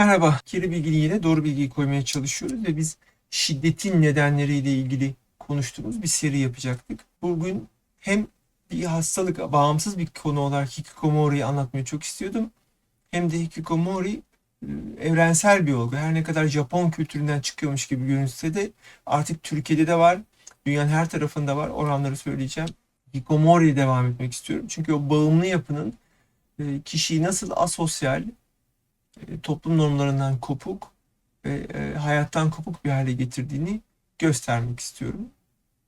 Merhaba. Kiri bilginin yerine doğru bilgiyi koymaya çalışıyoruz ve biz şiddetin nedenleriyle ilgili konuştuğumuz bir seri yapacaktık. Bugün hem bir hastalık bağımsız bir konu olarak Hikikomori'yi anlatmayı çok istiyordum. Hem de Hikikomori e, evrensel bir olgu. Her ne kadar Japon kültüründen çıkıyormuş gibi görünse de artık Türkiye'de de var. Dünyanın her tarafında var. Oranları söyleyeceğim. Hikikomori'ye devam etmek istiyorum. Çünkü o bağımlı yapının e, kişiyi nasıl asosyal, toplum normlarından kopuk ve e, hayattan kopuk bir hale getirdiğini göstermek istiyorum.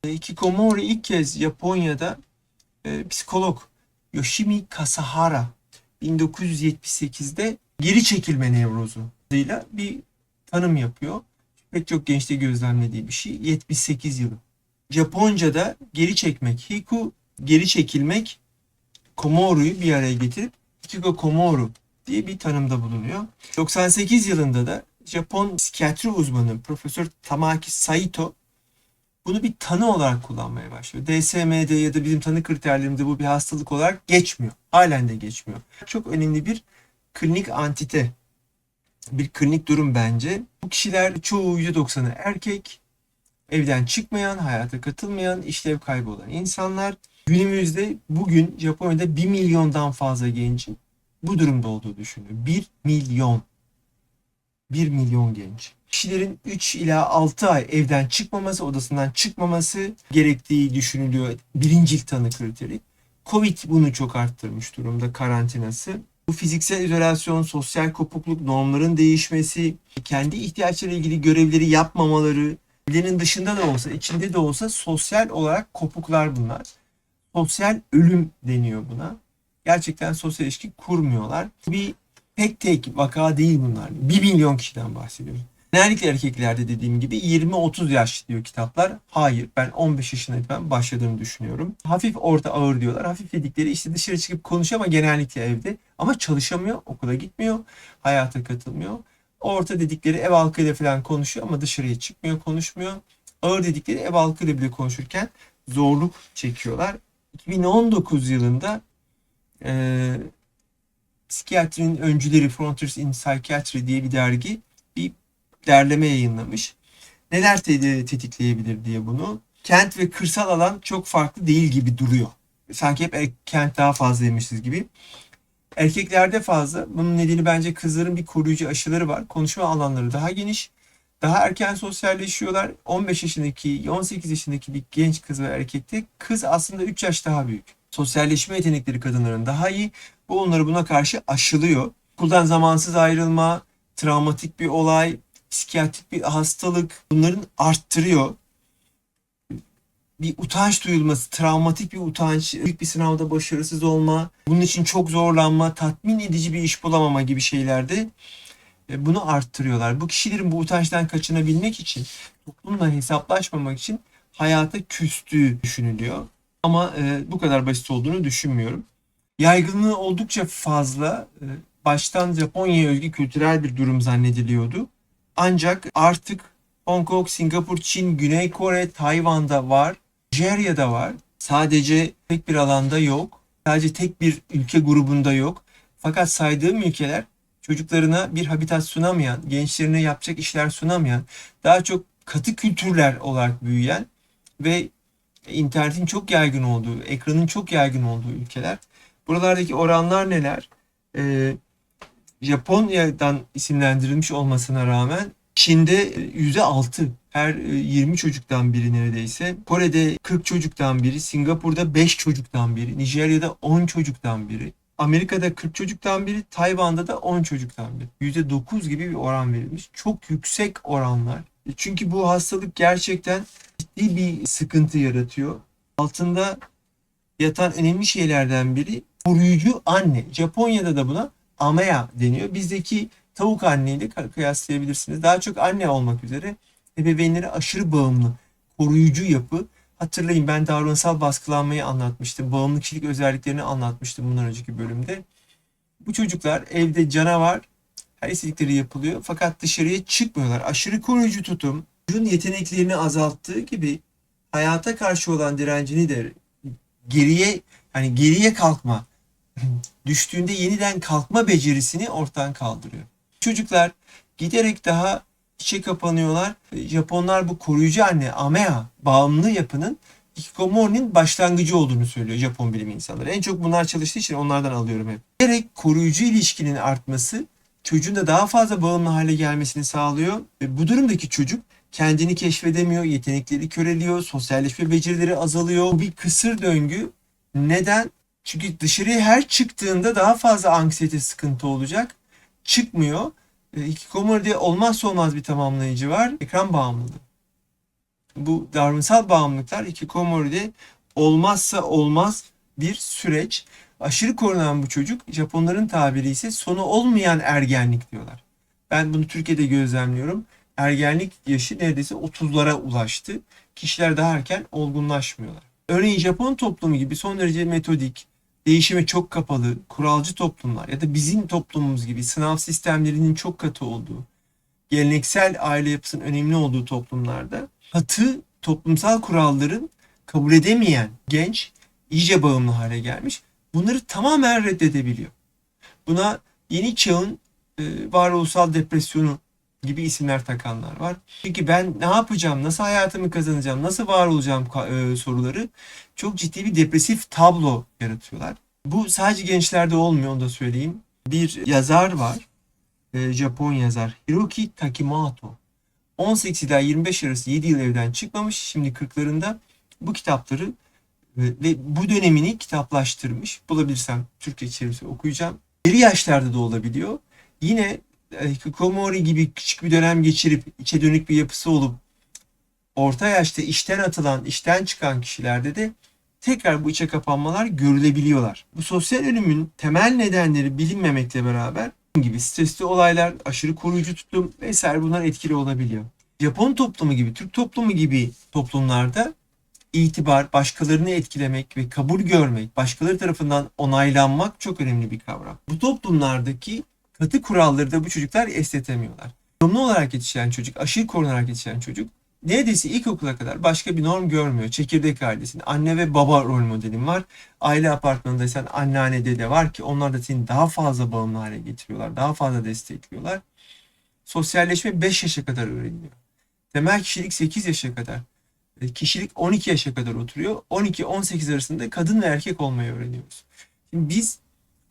E, Hikikomori ilk kez Japonya'da e, psikolog Yoshimi Kasahara 1978'de geri çekilme nevrozu adıyla bir tanım yapıyor. Pek çok gençte gözlemlediği bir şey. 78 yılı. Japonca'da geri çekmek, hiku geri çekilmek, komoru'yu bir araya getirip Hikigo komoru diye bir tanımda bulunuyor. 98 yılında da Japon psikiyatri uzmanı Profesör Tamaki Saito bunu bir tanı olarak kullanmaya başlıyor. DSM'de ya da bizim tanı kriterlerimizde bu bir hastalık olarak geçmiyor. Halen de geçmiyor. Çok önemli bir klinik antite. Bir klinik durum bence. Bu kişiler çoğu %90'ı erkek, evden çıkmayan, hayata katılmayan, işlev kaybı olan insanlar. Günümüzde bugün Japonya'da 1 milyondan fazla gencin bu durumda olduğu düşünülüyor. 1 milyon. 1 milyon genç. Kişilerin 3 ila 6 ay evden çıkmaması, odasından çıkmaması gerektiği düşünülüyor. Birincil tanı kriteri. Covid bunu çok arttırmış durumda karantinası. Bu fiziksel izolasyon, sosyal kopukluk, normların değişmesi, kendi ihtiyaçlarıyla ilgili görevleri yapmamaları, evlerinin dışında da olsa, içinde de olsa sosyal olarak kopuklar bunlar. Sosyal ölüm deniyor buna gerçekten sosyal ilişki kurmuyorlar. Bir tek tek vaka değil bunlar. 1 milyon kişiden bahsediyoruz. Genellikle erkeklerde dediğim gibi 20-30 yaş diyor kitaplar. Hayır ben 15 yaşındayken başladığını düşünüyorum. Hafif orta ağır diyorlar. Hafif dedikleri işte dışarı çıkıp konuşuyor ama genellikle evde. Ama çalışamıyor, okula gitmiyor, hayata katılmıyor. Orta dedikleri ev halkıyla falan konuşuyor ama dışarıya çıkmıyor, konuşmuyor. Ağır dedikleri ev halkıyla bile konuşurken zorluk çekiyorlar. 2019 yılında e, psikiyatrinin öncüleri Frontiers in Psychiatry diye bir dergi bir derleme yayınlamış. Neler te- tetikleyebilir diye bunu. Kent ve kırsal alan çok farklı değil gibi duruyor. Sanki hep er- kent daha fazlaymışız gibi. Erkeklerde fazla. Bunun nedeni bence kızların bir koruyucu aşıları var. Konuşma alanları daha geniş. Daha erken sosyalleşiyorlar. 15 yaşındaki, 18 yaşındaki bir genç kız ve erkekte kız aslında 3 yaş daha büyük sosyalleşme yetenekleri kadınların daha iyi. Bu onları buna karşı aşılıyor. Okuldan zamansız ayrılma, travmatik bir olay, psikiyatrik bir hastalık bunların arttırıyor. Bir utanç duyulması, travmatik bir utanç, büyük bir sınavda başarısız olma, bunun için çok zorlanma, tatmin edici bir iş bulamama gibi şeylerde e, bunu arttırıyorlar. Bu kişilerin bu utançtan kaçınabilmek için, toplumla hesaplaşmamak için hayata küstüğü düşünülüyor. Ama e, bu kadar basit olduğunu düşünmüyorum. Yaygınlığı oldukça fazla. E, baştan Japonya'ya özgü kültürel bir durum zannediliyordu. Ancak artık Hong Kong, Singapur, Çin, Güney Kore, Tayvan'da var. Nijerya'da var. Sadece tek bir alanda yok. Sadece tek bir ülke grubunda yok. Fakat saydığım ülkeler çocuklarına bir habitat sunamayan, gençlerine yapacak işler sunamayan, daha çok katı kültürler olarak büyüyen ve internetin çok yaygın olduğu, ekranın çok yaygın olduğu ülkeler. Buralardaki oranlar neler? Ee, Japonya'dan isimlendirilmiş olmasına rağmen Çin'de %6 her 20 çocuktan biri neredeyse. Kore'de 40 çocuktan biri, Singapur'da 5 çocuktan biri, Nijerya'da 10 çocuktan biri. Amerika'da 40 çocuktan biri, Tayvan'da da 10 çocuktan biri. %9 gibi bir oran verilmiş. Çok yüksek oranlar. Çünkü bu hastalık gerçekten ciddi bir sıkıntı yaratıyor. Altında yatan önemli şeylerden biri koruyucu anne. Japonya'da da buna amea deniyor. Bizdeki tavuk anneyle kıyaslayabilirsiniz. Daha çok anne olmak üzere ebeveynlere aşırı bağımlı, koruyucu yapı. Hatırlayın ben davranışsal baskılanmayı anlatmıştım. Bağımlı kişilik özelliklerini anlatmıştım bundan önceki bölümde. Bu çocuklar evde canavar, her istedikleri yapılıyor fakat dışarıya çıkmıyorlar. Aşırı koruyucu tutum, çocuğun yeteneklerini azalttığı gibi hayata karşı olan direncini de geriye hani geriye kalkma düştüğünde yeniden kalkma becerisini ortadan kaldırıyor. Çocuklar giderek daha içe kapanıyorlar. Japonlar bu koruyucu anne amea bağımlı yapının Hikikomori'nin başlangıcı olduğunu söylüyor Japon bilim insanları. En çok bunlar çalıştığı için onlardan alıyorum hep. Giderek koruyucu ilişkinin artması çocuğun da daha fazla bağımlı hale gelmesini sağlıyor. Ve bu durumdaki çocuk kendini keşfedemiyor, yetenekleri köreliyor, sosyalleşme becerileri azalıyor. Bu bir kısır döngü. Neden? Çünkü dışarıya her çıktığında daha fazla anksiyete sıkıntı olacak. Çıkmıyor. E, Hikikomori'de olmazsa olmaz bir tamamlayıcı var. Ekran bağımlılığı. Bu davranışsal bağımlılıklar Hikikomori'de olmazsa olmaz bir süreç. Aşırı korunan bu çocuk Japonların tabiri ise sonu olmayan ergenlik diyorlar. Ben bunu Türkiye'de gözlemliyorum. Ergenlik yaşı neredeyse 30'lara ulaştı. Kişiler daha erken olgunlaşmıyorlar. Örneğin Japon toplumu gibi son derece metodik, değişime çok kapalı, kuralcı toplumlar ya da bizim toplumumuz gibi sınav sistemlerinin çok katı olduğu, geleneksel aile yapısının önemli olduğu toplumlarda katı toplumsal kuralların kabul edemeyen genç iyice bağımlı hale gelmiş. Bunları tamamen reddedebiliyor. Buna yeni çağın e, varoluşsal depresyonu gibi isimler takanlar var. Çünkü ben ne yapacağım, nasıl hayatımı kazanacağım, nasıl var olacağım e, soruları çok ciddi bir depresif tablo yaratıyorlar. Bu sadece gençlerde olmuyor onu da söyleyeyim. Bir yazar var, e, Japon yazar Hiroki Takimoto. 18 ila 25 arası 7 yıl evden çıkmamış, şimdi 40'larında bu kitapları ve, ve bu dönemini kitaplaştırmış. Bulabilirsem Türkçe çevirisi okuyacağım. İleri yaşlarda da olabiliyor. Yine e, Hikikomori gibi küçük bir dönem geçirip içe dönük bir yapısı olup orta yaşta işten atılan, işten çıkan kişilerde de tekrar bu içe kapanmalar görülebiliyorlar. Bu sosyal ölümün temel nedenleri bilinmemekle beraber gibi stresli olaylar, aşırı koruyucu tutum vesaire bunlar etkili olabiliyor. Japon toplumu gibi, Türk toplumu gibi toplumlarda itibar, başkalarını etkilemek ve kabul görmek, başkaları tarafından onaylanmak çok önemli bir kavram. Bu toplumlardaki katı kuralları da bu çocuklar esnetemiyorlar. Sorumlu olarak yetişen çocuk, aşırı korunarak yetişen çocuk neredeyse ilkokula kadar başka bir norm görmüyor. Çekirdek ailesinde anne ve baba rol modelin var. Aile apartmanındaysan anneanne dede var ki onlar da seni daha fazla bağımlı hale getiriyorlar. Daha fazla destekliyorlar. Sosyalleşme 5 yaşa kadar öğreniliyor. Temel kişilik 8 yaşa kadar. E, Kişilik 12 yaşa kadar oturuyor. 12-18 arasında kadın ve erkek olmayı öğreniyoruz. Şimdi biz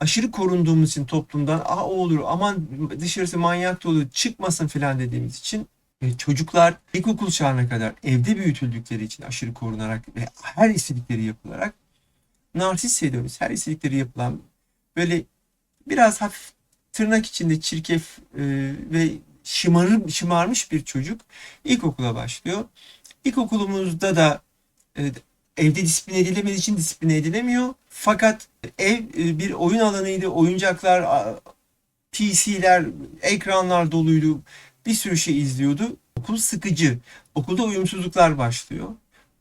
aşırı korunduğumuz için toplumdan Aa, o olur aman dışarısı manyak dolu çıkmasın filan dediğimiz için e, çocuklar ilkokul çağına kadar evde büyütüldükleri için aşırı korunarak ve her istedikleri yapılarak narsist dediğimiz her istedikleri yapılan böyle biraz hafif tırnak içinde çirkef e, ve şımarır, şımarmış bir çocuk ilkokula başlıyor. İlkokulumuzda da e, evde disiplin edilemediği için disiplin edilemiyor. Fakat ev e, bir oyun alanıydı. Oyuncaklar, PC'ler, ekranlar doluydu. Bir sürü şey izliyordu. Okul sıkıcı. Okulda uyumsuzluklar başlıyor.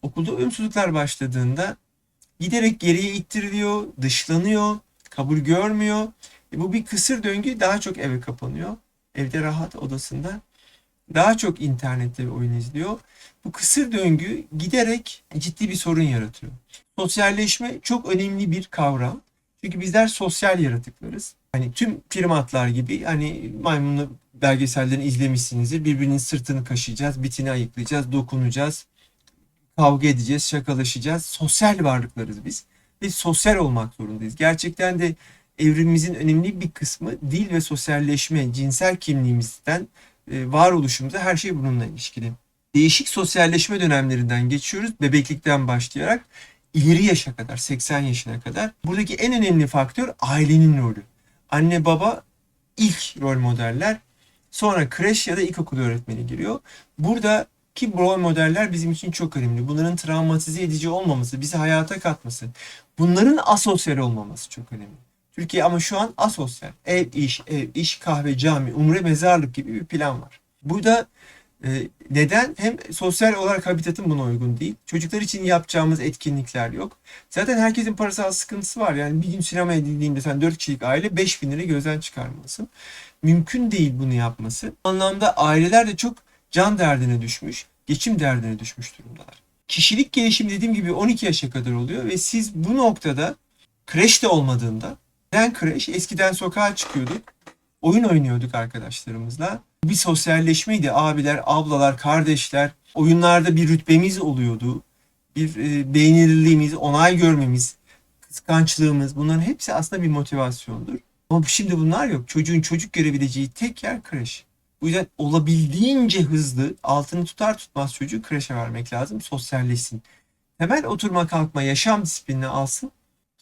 Okulda uyumsuzluklar başladığında giderek geriye ittiriliyor, dışlanıyor, kabul görmüyor. E bu bir kısır döngü daha çok eve kapanıyor. Evde rahat odasında daha çok internette oyun izliyor. Bu kısır döngü giderek ciddi bir sorun yaratıyor. Sosyalleşme çok önemli bir kavram. Çünkü bizler sosyal yaratıklarız. Hani tüm primatlar gibi hani maymunlu belgesellerini izlemişsinizdir. Birbirinin sırtını kaşıyacağız, bitini ayıklayacağız, dokunacağız, kavga edeceğiz, şakalaşacağız. Sosyal varlıklarız biz. Ve sosyal olmak zorundayız. Gerçekten de evrimimizin önemli bir kısmı dil ve sosyalleşme, cinsel kimliğimizden e, varoluşumuza her şey bununla ilişkili. Değişik sosyalleşme dönemlerinden geçiyoruz. Bebeklikten başlayarak ileri yaşa kadar, 80 yaşına kadar. Buradaki en önemli faktör ailenin rolü. Anne baba ilk rol modeller. Sonra kreş ya da ilkokul öğretmeni giriyor. Buradaki rol modeller bizim için çok önemli. Bunların travmatize edici olmaması, bizi hayata katması, bunların asosyal olmaması çok önemli. Türkiye ama şu an asosyal. Ev, iş, ev, iş, kahve, cami, umre, mezarlık gibi bir plan var. Burada e, neden? Hem sosyal olarak habitatın buna uygun değil. Çocuklar için yapacağımız etkinlikler yok. Zaten herkesin parasal sıkıntısı var. Yani bir gün sinemaya gittiğinde sen 4 kişilik aile 5 bin lira gözden çıkarmalısın. Mümkün değil bunu yapması. Bu anlamda aileler de çok can derdine düşmüş, geçim derdine düşmüş durumdalar. Kişilik gelişimi dediğim gibi 12 yaşa kadar oluyor ve siz bu noktada kreş de olmadığında ben kreş eskiden sokağa çıkıyorduk. oyun oynuyorduk arkadaşlarımızla. Bir sosyalleşmeydi. Abiler, ablalar, kardeşler. Oyunlarda bir rütbemiz oluyordu. Bir e, beğenilirliğimiz, onay görmemiz, kıskançlığımız bunların hepsi aslında bir motivasyondur. Ama şimdi bunlar yok. Çocuğun çocuk görebileceği tek yer kreş. Bu yüzden olabildiğince hızlı altını tutar tutmaz çocuğu kreşe vermek lazım. Sosyalleşsin. Temel oturma kalkma yaşam disiplinini alsın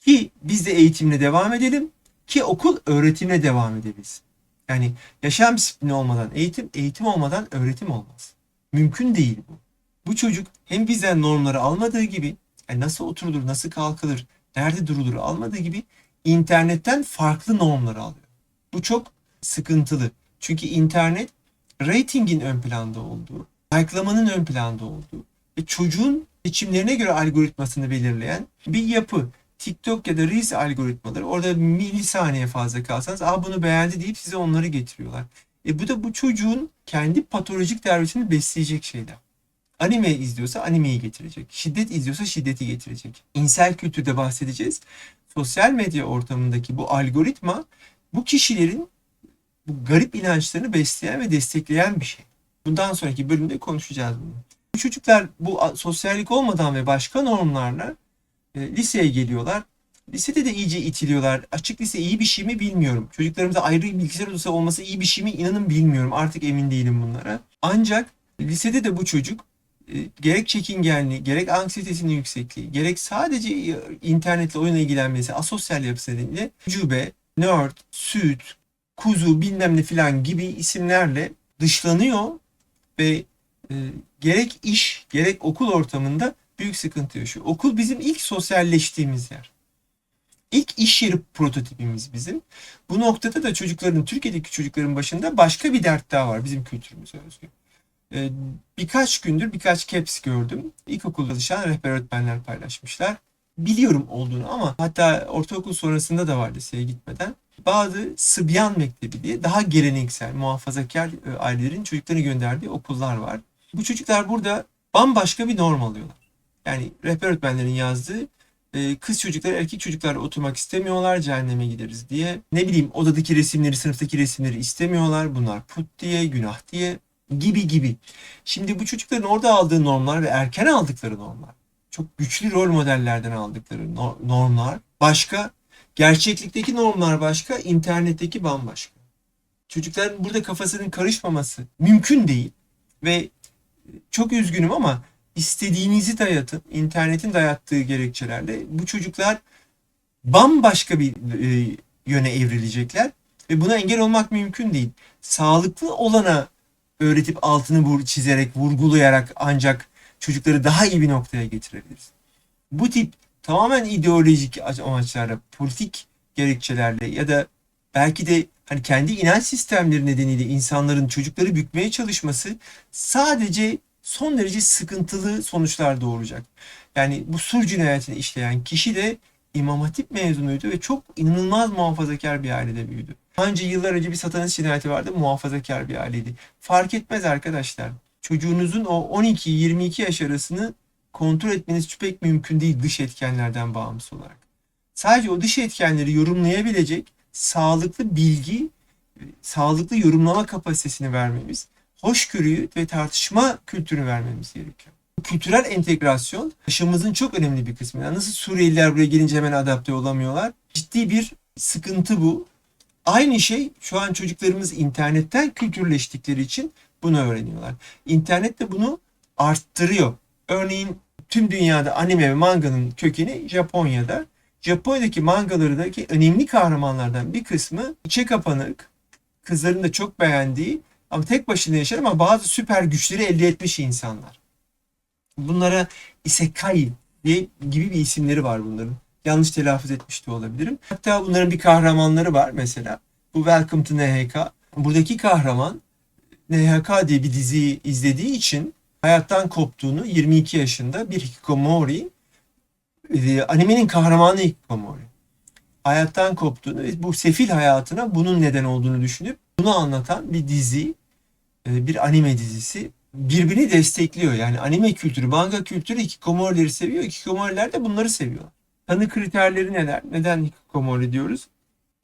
ki biz de eğitimle devam edelim ki okul öğretimle devam edebilsin. Yani yaşam disiplini olmadan eğitim, eğitim olmadan öğretim olmaz. Mümkün değil bu. Bu çocuk hem bizden normları almadığı gibi yani nasıl oturulur, nasıl kalkılır, nerede durulur almadığı gibi internetten farklı normları alıyor. Bu çok sıkıntılı. Çünkü internet ratingin ön planda olduğu, like'lamanın ön planda olduğu ve çocuğun seçimlerine göre algoritmasını belirleyen bir yapı. TikTok ya da Reels algoritmaları orada milisaniye fazla kalsanız Aa bunu beğendi deyip size onları getiriyorlar. E bu da bu çocuğun kendi patolojik servisini besleyecek şeyler. Anime izliyorsa animeyi getirecek. Şiddet izliyorsa şiddeti getirecek. İnsel kültürde bahsedeceğiz. Sosyal medya ortamındaki bu algoritma bu kişilerin bu garip inançlarını besleyen ve destekleyen bir şey. Bundan sonraki bölümde konuşacağız bunu. Bu çocuklar bu sosyallik olmadan ve başka normlarla e, liseye geliyorlar. Lisede de iyice itiliyorlar. Açık lise iyi bir şey mi bilmiyorum. Çocuklarımıza ayrı bilgisayar odası olması iyi bir şey mi inanın bilmiyorum. Artık emin değilim bunlara. Ancak lisede de bu çocuk e, gerek çekingenliği, gerek anksiyetesinin yüksekliği, gerek sadece e, internetle oyuna ilgilenmesi, asosyal yapısı nedeniyle cübe, nerd, süt, kuzu bilmem ne filan gibi isimlerle dışlanıyor ve e, gerek iş gerek okul ortamında büyük sıkıntı yaşıyor. Okul bizim ilk sosyalleştiğimiz yer. İlk iş yeri prototipimiz bizim. Bu noktada da çocukların, Türkiye'deki çocukların başında başka bir dert daha var bizim kültürümüze özgü. Ee, birkaç gündür birkaç caps gördüm. İlkokulda çalışan rehber öğretmenler paylaşmışlar. Biliyorum olduğunu ama hatta ortaokul sonrasında da var liseye gitmeden. Bazı Sıbyan Mektebi diye daha geleneksel, muhafazakar e, ailelerin çocuklarını gönderdiği okullar var. Bu çocuklar burada bambaşka bir norm alıyorlar. Yani rehber öğretmenlerin yazdığı e, kız çocuklar erkek çocuklarla oturmak istemiyorlar cehenneme gideriz diye. Ne bileyim odadaki resimleri sınıftaki resimleri istemiyorlar. Bunlar put diye günah diye gibi gibi. Şimdi bu çocukların orada aldığı normlar ve erken aldıkları normlar çok güçlü rol modellerden aldıkları no- normlar başka. Gerçeklikteki normlar başka, internetteki bambaşka. Çocukların burada kafasının karışmaması mümkün değil. Ve çok üzgünüm ama istediğinizi dayatın, internetin dayattığı gerekçelerle bu çocuklar bambaşka bir e, yöne evrilecekler ve buna engel olmak mümkün değil. Sağlıklı olana öğretip altını çizerek, vurgulayarak ancak çocukları daha iyi bir noktaya getirebiliriz. Bu tip tamamen ideolojik amaçlarla, politik gerekçelerle ya da belki de hani kendi inanç sistemleri nedeniyle insanların çocukları bükmeye çalışması sadece son derece sıkıntılı sonuçlar doğuracak. Yani bu sur cinayetini işleyen kişi de İmam Hatip mezunuydu ve çok inanılmaz muhafazakar bir ailede büyüdü. Önce yıllar önce bir satanist cinayeti vardı muhafazakar bir aileydi. Fark etmez arkadaşlar. Çocuğunuzun o 12-22 yaş arasını kontrol etmeniz pek mümkün değil dış etkenlerden bağımsız olarak. Sadece o dış etkenleri yorumlayabilecek sağlıklı bilgi, sağlıklı yorumlama kapasitesini vermemiz, hoşgörüyü ve tartışma kültürünü vermemiz gerekiyor. Kültürel entegrasyon yaşamımızın çok önemli bir kısmı. Yani nasıl Suriyeliler buraya gelince hemen adapte olamıyorlar? Ciddi bir sıkıntı bu. Aynı şey şu an çocuklarımız internetten kültürleştikleri için bunu öğreniyorlar. İnternet de bunu arttırıyor. Örneğin tüm dünyada anime ve manganın kökeni Japonya'da. Japonya'daki mangalardaki önemli kahramanlardan bir kısmı içe kapanık, kızların da çok beğendiği ama tek başına yaşar ama bazı süper güçleri elde etmiş insanlar. Bunlara isekai diye gibi bir isimleri var bunların. Yanlış telaffuz etmiş de olabilirim. Hatta bunların bir kahramanları var mesela. Bu Welcome to NHK. Buradaki kahraman NHK diye bir diziyi izlediği için hayattan koptuğunu 22 yaşında bir hikikomori e, animenin kahramanı hikikomori hayattan koptuğunu ve bu sefil hayatına bunun neden olduğunu düşünüp bunu anlatan bir dizi bir anime dizisi birbirini destekliyor. Yani anime kültürü, manga kültürü hikikomorileri seviyor. Hikikomoriler de bunları seviyor. Tanı kriterleri neler? Neden hikikomori diyoruz?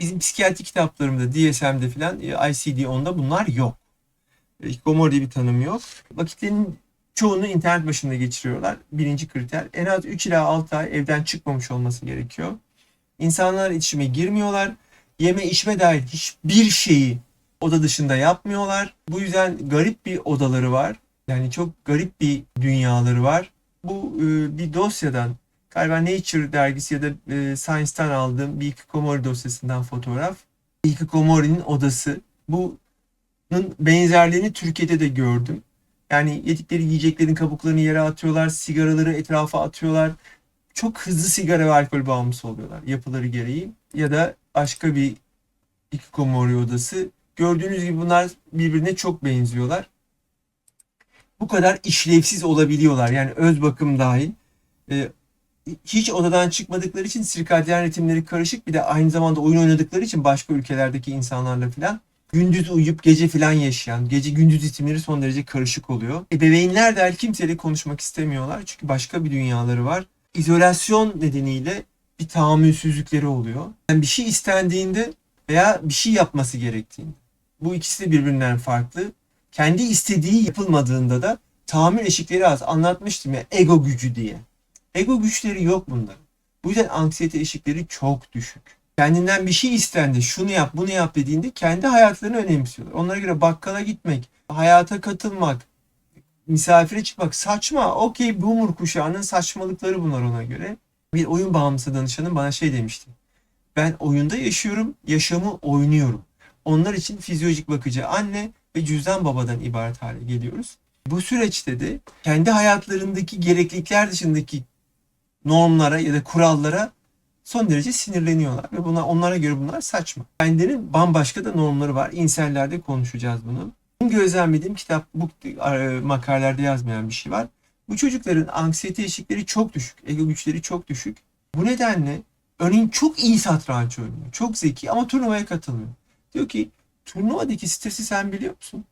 Bizim psikiyatri kitaplarımda, DSM'de falan, e, ICD-10'da bunlar yok. E, Hikikomori bir tanım yok. Vakitlerinin çoğunu internet başında geçiriyorlar. Birinci kriter. En az 3 ila 6 ay evden çıkmamış olması gerekiyor. İnsanlar iletişime girmiyorlar. Yeme içme dahil hiçbir şeyi oda dışında yapmıyorlar. Bu yüzden garip bir odaları var. Yani çok garip bir dünyaları var. Bu e, bir dosyadan galiba Nature dergisi ya da e, Science'tan aldığım bir Hikikomori dosyasından fotoğraf. Hikikomori'nin odası. Bunun benzerliğini Türkiye'de de gördüm. Yani yedikleri yiyeceklerin kabuklarını yere atıyorlar, sigaraları etrafa atıyorlar. Çok hızlı sigara ve alkol bağımlısı oluyorlar yapıları gereği. Ya da başka bir Hikikomori odası. Gördüğünüz gibi bunlar birbirine çok benziyorlar. Bu kadar işlevsiz olabiliyorlar. Yani öz bakım dahil. Ee, hiç odadan çıkmadıkları için sirkadyen ritimleri karışık. Bir de aynı zamanda oyun oynadıkları için başka ülkelerdeki insanlarla filan gündüz uyuyup gece filan yaşayan, gece gündüz ritimleri son derece karışık oluyor. Ebeveynler dahil kimseyle konuşmak istemiyorlar. Çünkü başka bir dünyaları var. İzolasyon nedeniyle bir tahammülsüzlükleri oluyor. Yani bir şey istendiğinde veya bir şey yapması gerektiğinde. Bu ikisi de birbirinden farklı. Kendi istediği yapılmadığında da tahammül eşikleri az. Anlatmıştım ya ego gücü diye. Ego güçleri yok bunların. Bu yüzden anksiyete eşikleri çok düşük. Kendinden bir şey istendi, şunu yap, bunu yap dediğinde kendi hayatlarını önemsiyorlar. Onlara göre bakkala gitmek, hayata katılmak, misafire çıkmak saçma. Okey boomer kuşağının saçmalıkları bunlar ona göre. Bir oyun bağımlısı danışanım bana şey demişti. Ben oyunda yaşıyorum, yaşamı oynuyorum. Onlar için fizyolojik bakıcı anne ve cüzdan babadan ibaret hale geliyoruz. Bu süreçte de kendi hayatlarındaki gereklilikler dışındaki normlara ya da kurallara son derece sinirleniyorlar ve buna onlara göre bunlar saçma. Kendilerinin bambaşka da normları var. İnsellerde konuşacağız bunu. Benim gözlemlediğim kitap bu e, makalelerde yazmayan bir şey var. Bu çocukların anksiyete eşikleri çok düşük, ego güçleri çok düşük. Bu nedenle örneğin çok iyi satranç oynuyor, çok zeki ama turnuvaya katılmıyor. Diyor ki turnuvadaki stresi sen biliyor musun?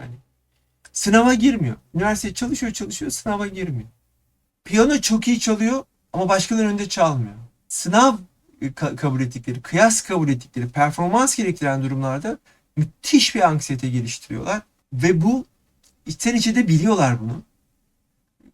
Yani sınava girmiyor. Üniversiteye çalışıyor çalışıyor sınava girmiyor. Piyano çok iyi çalıyor ama başkaları önünde çalmıyor. Sınav e, kabul ettikleri, kıyas kabul ettikleri, performans gerektiren durumlarda müthiş bir anksiyete geliştiriyorlar. Ve bu içten içe de biliyorlar bunu.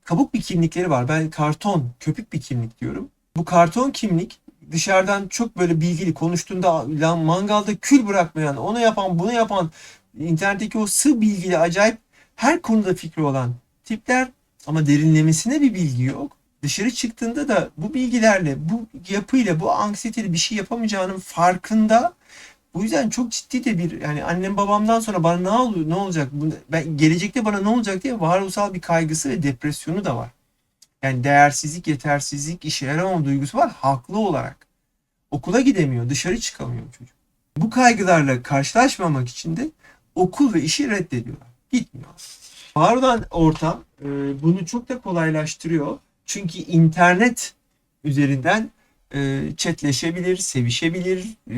Kabuk bir kimlikleri var. Ben karton, köpük bir kimlik diyorum. Bu karton kimlik dışarıdan çok böyle bilgili konuştuğunda lan mangalda kül bırakmayan, onu yapan, bunu yapan, internetteki o sığ bilgili acayip her konuda fikri olan tipler ama derinlemesine bir bilgi yok. Dışarı çıktığında da bu bilgilerle, bu yapıyla, bu anksiyeteli bir şey yapamayacağının farkında. Bu yüzden çok ciddi de bir yani annem babamdan sonra bana ne oluyor, ne olacak, ben gelecekte bana ne olacak diye varoluşsal bir kaygısı ve depresyonu da var. Yani değersizlik, yetersizlik, işe yaramama duygusu var haklı olarak. Okula gidemiyor, dışarı çıkamıyor çocuk. Bu kaygılarla karşılaşmamak için de okul ve işi reddediyorlar. Gitmiyor. Var olan ortam e, bunu çok da kolaylaştırıyor. Çünkü internet üzerinden e, chatleşebilir, sevişebilir, e,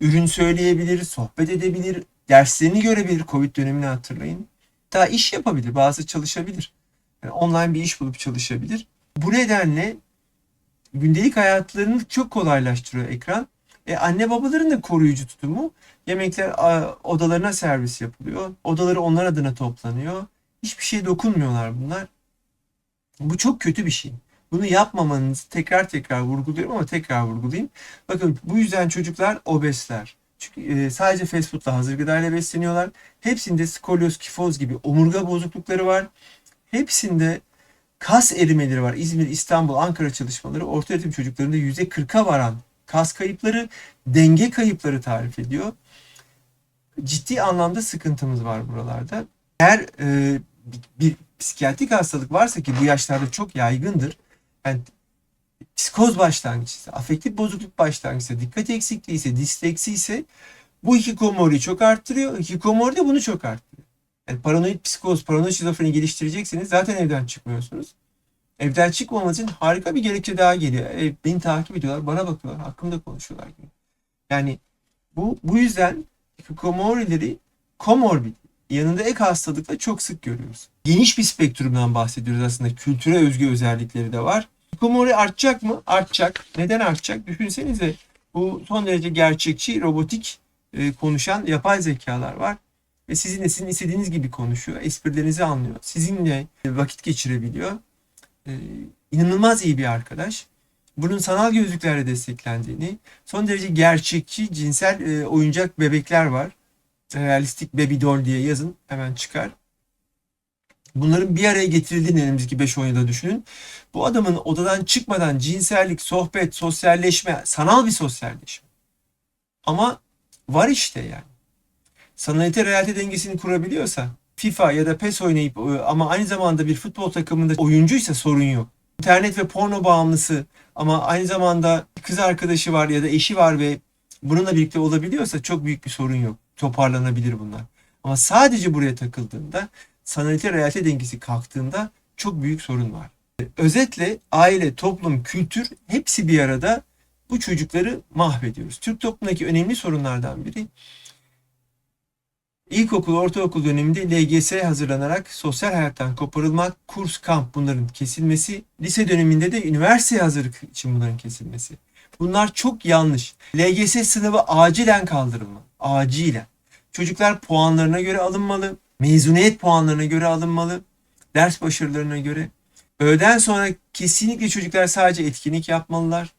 ürün söyleyebilir, sohbet edebilir, derslerini görebilir. Covid dönemini hatırlayın. Daha iş yapabilir, bazı çalışabilir. Yani online bir iş bulup çalışabilir. Bu nedenle gündelik hayatlarını çok kolaylaştırıyor ekran. E, anne babaların da koruyucu tutumu. Yemekler odalarına servis yapılıyor. Odaları onlar adına toplanıyor. Hiçbir şey dokunmuyorlar bunlar. Bu çok kötü bir şey. Bunu yapmamanızı tekrar tekrar vurguluyorum ama tekrar vurgulayayım. Bakın bu yüzden çocuklar obezler. Çünkü e, sadece fast foodla hazır gıdayla besleniyorlar. Hepsinde skolyoz, kifoz gibi omurga bozuklukları var. Hepsinde kas erimeleri var. İzmir, İstanbul, Ankara çalışmaları orta öğretim çocuklarında %40'a varan kas kayıpları, denge kayıpları tarif ediyor. Ciddi anlamda sıkıntımız var buralarda. Eğer e, bir, psikiyatrik hastalık varsa ki bu yaşlarda çok yaygındır. Yani psikoz başlangıcı, afektif bozukluk başlangıcı, dikkat eksikliği ise, disleksi ise bu hikikomoriyi çok arttırıyor. Hikikomori de bunu çok arttırıyor. Yani paranoid psikoz, paranoid şizofreni geliştirecekseniz zaten evden çıkmıyorsunuz. Evden çıkmamanız için harika bir gerekçe daha geliyor. E, beni takip ediyorlar, bana bakıyorlar, hakkımda konuşuyorlar gibi. Yani bu bu yüzden hikikomorileri komorbid yanında ek hastalıkla çok sık görüyoruz. Geniş bir spektrumdan bahsediyoruz aslında. Kültüre özgü özellikleri de var. Hikikomori artacak mı? Artacak. Neden artacak? Düşünsenize Bu son derece gerçekçi, robotik e, konuşan yapay zekalar var. Ve sizinle sizin istediğiniz gibi konuşuyor. Esprilerinizi anlıyor. Sizinle vakit geçirebiliyor. E, inanılmaz iyi bir arkadaş. Bunun sanal gözlüklerle desteklendiğini, son derece gerçekçi cinsel e, oyuncak bebekler var. Realistik baby doll diye yazın hemen çıkar. Bunların bir araya getirildiğini önümüzdeki 5 yılda düşünün. Bu adamın odadan çıkmadan cinsellik, sohbet, sosyalleşme, sanal bir sosyalleşme. Ama var işte yani. Sanalite realite dengesini kurabiliyorsa FIFA ya da PES oynayıp e, ama aynı zamanda bir futbol takımında oyuncuysa sorun yok. İnternet ve porno bağımlısı ama aynı zamanda kız arkadaşı var ya da eşi var ve bununla birlikte olabiliyorsa çok büyük bir sorun yok. Toparlanabilir bunlar. Ama sadece buraya takıldığında sanalite realite dengesi kalktığında çok büyük sorun var. Özetle aile, toplum, kültür hepsi bir arada bu çocukları mahvediyoruz. Türk toplumundaki önemli sorunlardan biri İlkokul, ortaokul döneminde LGS hazırlanarak sosyal hayattan koparılmak, kurs, kamp bunların kesilmesi, lise döneminde de üniversite hazırlık için bunların kesilmesi. Bunlar çok yanlış. LGS sınavı acilen kaldırılmalı. Acilen. Çocuklar puanlarına göre alınmalı. Mezuniyet puanlarına göre alınmalı. Ders başarılarına göre. Öğleden sonra kesinlikle çocuklar sadece etkinlik yapmalılar.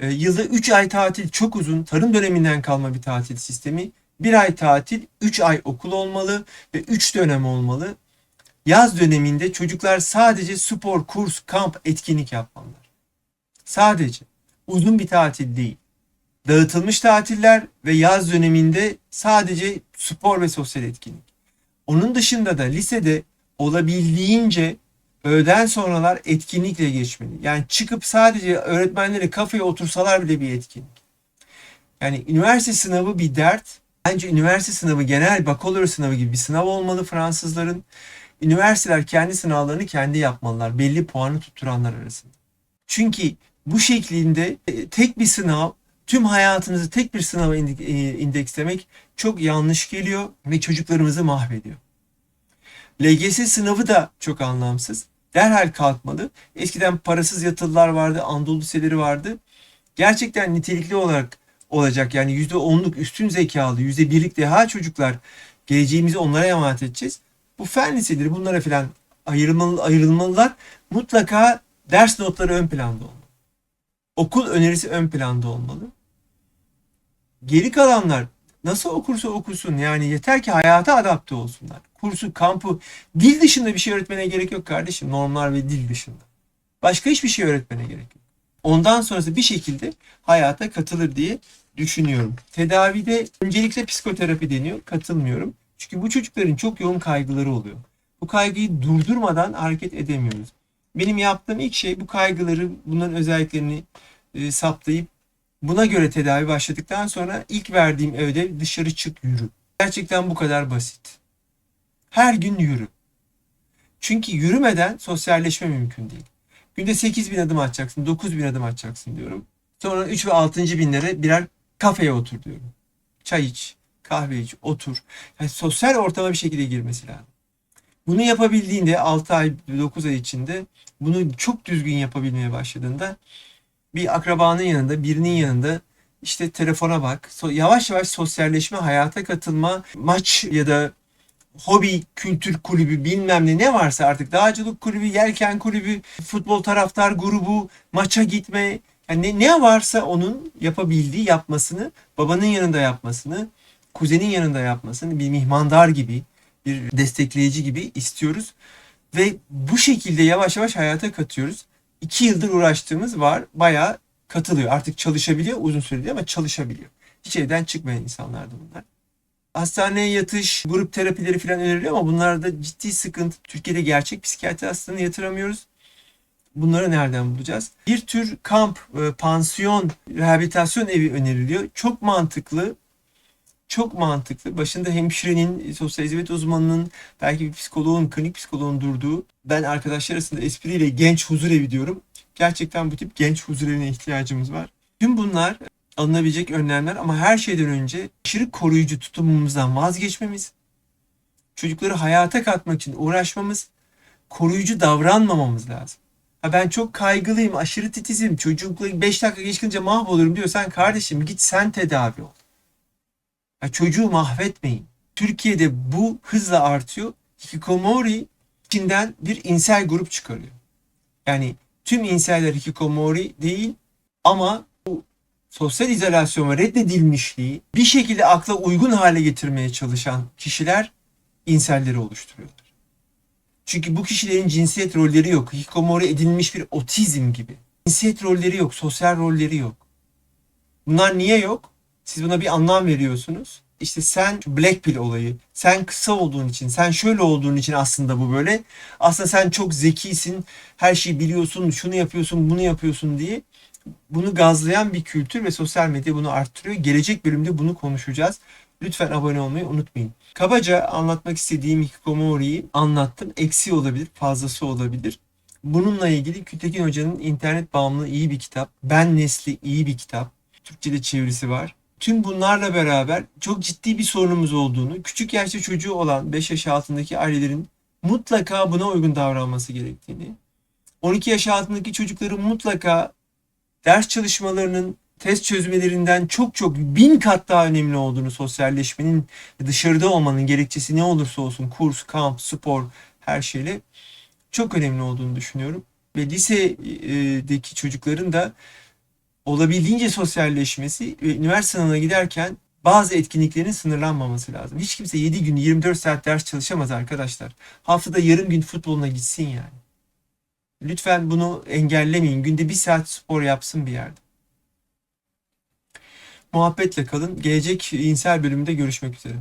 E, yılda 3 ay tatil çok uzun. Tarım döneminden kalma bir tatil sistemi. Bir ay tatil, 3 ay okul olmalı ve 3 dönem olmalı. Yaz döneminde çocuklar sadece spor, kurs, kamp, etkinlik yapmalılar. Sadece. Uzun bir tatil değil. Dağıtılmış tatiller ve yaz döneminde sadece spor ve sosyal etkinlik. Onun dışında da lisede olabildiğince öğleden sonralar etkinlikle geçmeli. Yani çıkıp sadece öğretmenleri kafeye otursalar bile bir etkinlik. Yani üniversite sınavı bir dert. Bence üniversite sınavı genel bakalorya sınavı gibi bir sınav olmalı Fransızların. Üniversiteler kendi sınavlarını kendi yapmalılar. Belli puanı tutturanlar arasında. Çünkü bu şeklinde e, tek bir sınav tüm hayatınızı tek bir sınava e, indekslemek çok yanlış geliyor ve çocuklarımızı mahvediyor. LGS sınavı da çok anlamsız. Derhal kalkmalı. Eskiden parasız yatılılar vardı, Anadolu liseleri vardı. Gerçekten nitelikli olarak olacak. Yani %10'luk üstün zekalı, %1'lik deha çocuklar geleceğimizi onlara emanet edeceğiz. Bu fen liseleri bunlara falan ayrılmalı, ayrılmalılar. Mutlaka ders notları ön planda olmalı. Okul önerisi ön planda olmalı. Geri kalanlar nasıl okursa okusun yani yeter ki hayata adapte olsunlar. Kursu, kampı, dil dışında bir şey öğretmene gerek yok kardeşim. Normlar ve dil dışında. Başka hiçbir şey öğretmene gerek yok. Ondan sonrası bir şekilde hayata katılır diye düşünüyorum. Tedavide öncelikle psikoterapi deniyor. Katılmıyorum. Çünkü bu çocukların çok yoğun kaygıları oluyor. Bu kaygıyı durdurmadan hareket edemiyoruz. Benim yaptığım ilk şey bu kaygıları, bunların özelliklerini e, saptayıp buna göre tedavi başladıktan sonra ilk verdiğim ödev dışarı çık yürü. Gerçekten bu kadar basit. Her gün yürü. Çünkü yürümeden sosyalleşme mümkün değil. Günde 8 bin adım atacaksın, 9 bin adım atacaksın diyorum. Sonra 3 ve 6. binlere birer kafeye otur diyorum. Çay iç, kahve iç, otur. Yani sosyal ortama bir şekilde girmesi lazım. Bunu yapabildiğinde 6 ay, 9 ay içinde bunu çok düzgün yapabilmeye başladığında bir akrabanın yanında, birinin yanında işte telefona bak. Yavaş yavaş sosyalleşme, hayata katılma, maç ya da hobi kültür kulübü bilmem ne ne varsa artık dağcılık kulübü, yelken kulübü, futbol taraftar grubu, maça gitme yani ne, varsa onun yapabildiği yapmasını, babanın yanında yapmasını, kuzenin yanında yapmasını bir mihmandar gibi, bir destekleyici gibi istiyoruz. Ve bu şekilde yavaş yavaş hayata katıyoruz. İki yıldır uğraştığımız var. Bayağı katılıyor. Artık çalışabiliyor. Uzun süreli ama çalışabiliyor. Hiç evden çıkmayan insanlardı bunlar hastaneye yatış, grup terapileri falan öneriliyor ama bunlarda ciddi sıkıntı. Türkiye'de gerçek psikiyatri hastalığını yatıramıyoruz. Bunları nereden bulacağız? Bir tür kamp, e, pansiyon, rehabilitasyon evi öneriliyor. Çok mantıklı. Çok mantıklı. Başında hemşirenin, sosyal hizmet uzmanının, belki bir psikoloğun, klinik psikoloğun durduğu. Ben arkadaşlar arasında espriyle genç huzur evi diyorum. Gerçekten bu tip genç huzur evine ihtiyacımız var. Tüm bunlar alınabilecek önlemler ama her şeyden önce aşırı koruyucu tutumumuzdan vazgeçmemiz, çocukları hayata katmak için uğraşmamız, koruyucu davranmamamız lazım. Ben çok kaygılıyım, aşırı titizim, çocukla 5 dakika geç kalınca mahvolurum diyorsan kardeşim git sen tedavi ol. Ya çocuğu mahvetmeyin. Türkiye'de bu hızla artıyor. Hikikomori içinden bir insel grup çıkarıyor. Yani tüm inseller hikikomori değil ama bu sosyal izolasyon ve reddedilmişliği bir şekilde akla uygun hale getirmeye çalışan kişiler inselleri oluşturuyorlar. Çünkü bu kişilerin cinsiyet rolleri yok. Hikikomori edilmiş bir otizm gibi. Cinsiyet rolleri yok, sosyal rolleri yok. Bunlar niye yok? Siz buna bir anlam veriyorsunuz. İşte sen black pill olayı, sen kısa olduğun için, sen şöyle olduğun için aslında bu böyle. Aslında sen çok zekisin, her şeyi biliyorsun, şunu yapıyorsun, bunu yapıyorsun diye bunu gazlayan bir kültür ve sosyal medya bunu arttırıyor. Gelecek bölümde bunu konuşacağız. Lütfen abone olmayı unutmayın. Kabaca anlatmak istediğim Hikikomori'yi anlattım. Eksiği olabilir, fazlası olabilir. Bununla ilgili Kültekin Hoca'nın internet bağımlı iyi bir kitap. Ben Nesli iyi bir kitap. Türkçe'de çevirisi var. Tüm bunlarla beraber çok ciddi bir sorunumuz olduğunu, küçük yaşta çocuğu olan 5 yaş altındaki ailelerin mutlaka buna uygun davranması gerektiğini, 12 yaş altındaki çocukların mutlaka ders çalışmalarının test çözmelerinden çok çok bin kat daha önemli olduğunu sosyalleşmenin dışarıda olmanın gerekçesi ne olursa olsun kurs, kamp, spor her şeyle çok önemli olduğunu düşünüyorum. Ve lisedeki çocukların da olabildiğince sosyalleşmesi ve üniversite sınavına giderken bazı etkinliklerin sınırlanmaması lazım. Hiç kimse 7 gün 24 saat ders çalışamaz arkadaşlar. Haftada yarım gün futboluna gitsin yani. Lütfen bunu engellemeyin. Günde bir saat spor yapsın bir yerde. Muhabbetle kalın. Gelecek insel bölümünde görüşmek üzere.